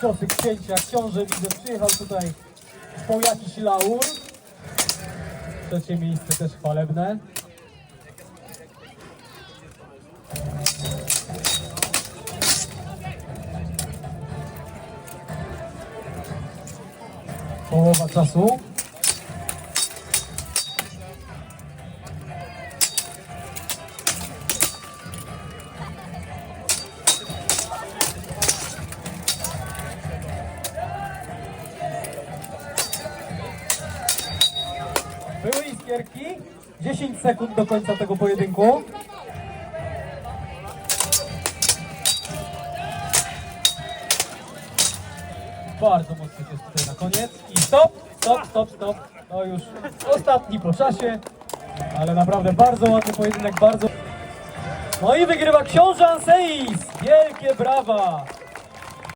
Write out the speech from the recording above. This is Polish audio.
ciosy księcia. Książę widzę przyjechał tutaj po jakiś laur. Trzecie miejsce też chwalebne. Połowa czasu. Były iskierki. 10 sekund do końca tego pojedynku. Bardzo mocny jest tutaj na koniec. I stop, stop, stop, stop. To już ostatni po czasie. Ale naprawdę bardzo ładny pojedynek, bardzo... No i wygrywa książę Anseis. Wielkie brawa.